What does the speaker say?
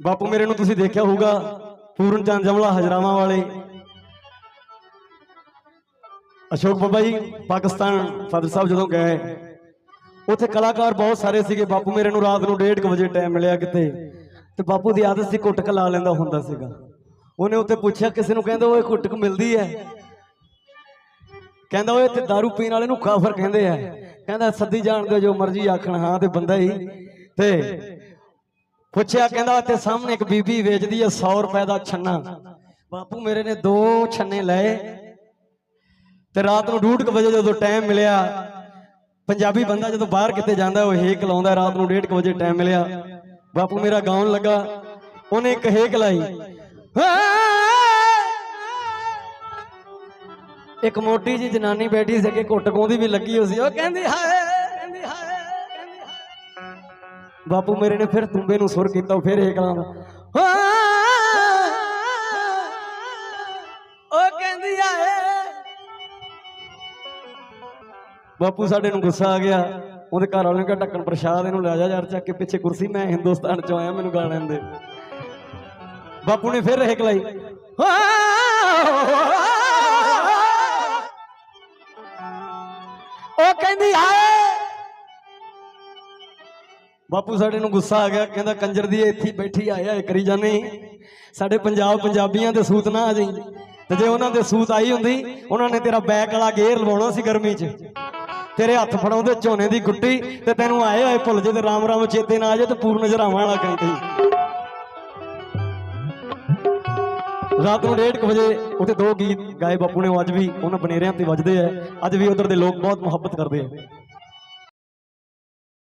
ਬਾਪੂ ਮੇਰੇ ਨੂੰ ਤੁਸੀਂ ਦੇਖਿਆ ਹੋਊਗਾ, ਪੂਰਨ ਚੰਦ ਜਮਲਾ ਹਜਰਾਵਾਂ ਵਾਲੇ। ਅਸ਼ੋਕ ਬਾਬਾ ਜੀ, ਪਾਕਿਸਤਾਨ ਫਾਦਰ ਸਾਹਿਬ ਜਦੋਂ ਗਏ, ਉੱਥੇ ਕਲਾਕਾਰ ਬਹੁਤ ਸਾਰੇ ਸੀਗੇ। ਬਾਪੂ ਮੇਰੇ ਨੂੰ ਰਾਤ ਨੂੰ 1:30 ਵਜੇ ਟਾਈਮ ਮਿਲਿਆ ਕਿਤੇ। ਤੇ ਬਾਪੂ ਦੀ ਆਦਤ ਸੀ ਕੁੱਟਕ ਲਾ ਲੈਂਦਾ ਹੁੰਦਾ ਸੀਗਾ। ਉਹਨੇ ਉੱਤੇ ਪੁੱਛਿਆ, ਕਿਸੇ ਨੂੰ ਕਹਿੰਦਾ, ਓਏ ਕੁੱਟਕ ਮਿਲਦੀ ਹੈ ਕਹਿੰਦਾ, ਓਏ ਤੇ दारू ਪੀਣ ਵਾਲੇ ਨੂੰ ਕਾਫਰ ਕਹਿੰਦੇ ਆ ਕਹਿੰਦਾ, ਸੱਦੀ ਜਾਣ ਜਾਣਦੇ ਜੋ ਮਰਜ਼ੀ ਆਖਣ, ਹਾਂ ਤੇ ਬੰਦਾ ਹੀ। ਤੇ ਪੁੱਛਿਆ ਕਹਿੰਦਾ ਤੇ ਸਾਹਮਣੇ ਇੱਕ ਬੀਬੀ ਵੇਚਦੀ ਆ 100 ਰੁਪਏ ਦਾ ਛੰਨਾ। ਬਾਪੂ ਮੇਰੇ ਨੇ ਦੋ ਛੰਨੇ ਲਏ ਤੇ ਰਾਤ ਨੂੰ 2:30 ਵਜੇ ਜਦੋਂ ਟਾਈਮ ਮਿਲਿਆ, ਪੰਜਾਬੀ ਬੰਦਾ ਜਦੋਂ ਬਾਹਰ ਕਿਤੇ ਜਾਂਦਾ, ਉਹ ਹੇਕ ਲਾਉਂਦਾ, ਰਾਤ ਨੂੰ 1:30 ਵਜੇ ਟਾਈਮ ਮਿਲਿਆ। ਬਾਪੂ ਮੇਰਾ ਗਾਉਣ ਲੱਗਾ, ਉਹਨੇ ਇੱਕ ਹੇਕ ਲਾਈ। ਇੱਕ ਮੋਟੀ ਜੀ ਜਨਾਨੀ ਬੈਠੀ ਸੀ ਕਿ ਘੁੱਟ ਕੋਂਦੀ ਵੀ ਲੱਗੀ ਹੋਈ ਸੀ। ਉਹ ਕਹਿੰਦੀ, ਹਾਏ ਬਾਪੂ ਮੇਰੇ ਨੇ ਫਿਰ ਤੁੰਬੇ ਨੂੰ ਸੁਰ ਕੀਤਾ ਫਿਰ ਹੇਕ ਲਾਉਂਦਾ ਉਹ ਕਹਿੰਦੀ ਆਏ। ਬਾਪੂ ਸਾਡੇ ਨੂੰ ਗੁੱਸਾ ਆ ਗਿਆ। ਉਹਦੇ ਘਰ ਵਾਲੇ ਨੇ ਕਿਹਾ, ਢੱਕਣ ਪ੍ਰਸ਼ਾਦ ਇਹਨੂੰ ਲੈ ਜਾ, ਯਾਰ ਚੱਕ ਕੇ ਪਿੱਛੇ ਕੁਰਸੀ, ਮੈਂ ਹਿੰਦੁਸਤਾਨ ਚੋਂ ਆਇਆ, ਮੈਨੂੰ ਗਾਣਾ ਦੇ ਬਾਪੂ ਨੇ ਫਿਰ ਹੇਕ ਲਾਈ ਉਹ ਕਹਿੰਦੀ ਹਾਏ ਬਾਪੂ ਸਾਡੇ ਨੂੰ ਗੁੱਸਾ ਆ ਗਿਆ, ਕਹਿੰਦਾ ਕੰਜਰ ਦੀ ਇੱਥੇ ਬੈਠੀ ਆਇਆ ਇਹ ਕਰੀ ਜਾਨੇ ਸਾਡੇ ਪੰਜਾਬ ਪੰਜਾਬੀਆਂ ਦੇ ਸੂਤ ਨਾ ਆ ਜਾਈ। ਤੇ ਜੇ ਉਹਨਾਂ ਦੇ ਸੂਤ ਆਈ ਹੁੰਦੀ, ਉਹਨਾਂ ਨੇ ਤੇਰਾ ਬੈਕ ਵਾਲਾ ਗੇਅਰ ਲਵਾਉਣਾ ਸੀ ਗਰਮੀ 'ਚ। ਤੇਰੇ ਹੱਥ ਫੜਾਉਂਦੇ ਝੋਨੇ ਦੀ ਗੁੱਟੀ, ਤੇ ਤੈਨੂੰ ਆਏ ਹੋਏ ਭੁੱਲ ਜੇ ਤੇ ਰਾਮ ਰਾਮ ਚੇਤੇ ਨਾ ਆ ਜੇ ਤੇ ਪੂਰਨ ਜਰਾਵਾਂ ਵਾਲਾ ਕਹੀਂ ਰਾਤ ਨੂੰ 1:30 ਵਜੇ ਉੱਥੇ ਦੋ ਗੀਤ ਗਾਏ ਬਾਪੂ ਨੇ, ਉਹ ਅੱਜ ਵੀ ਉਹਨਾਂ ਬਨੇਰਿਆਂ ਤੇ ਵੱਜਦੇ ਆ। ਅੱਜ ਵੀ ਉਧਰ ਦੇ ਲੋਕ ਬਹੁਤ ਮੁਹੱਬਤ ਕਰਦੇ ਆ।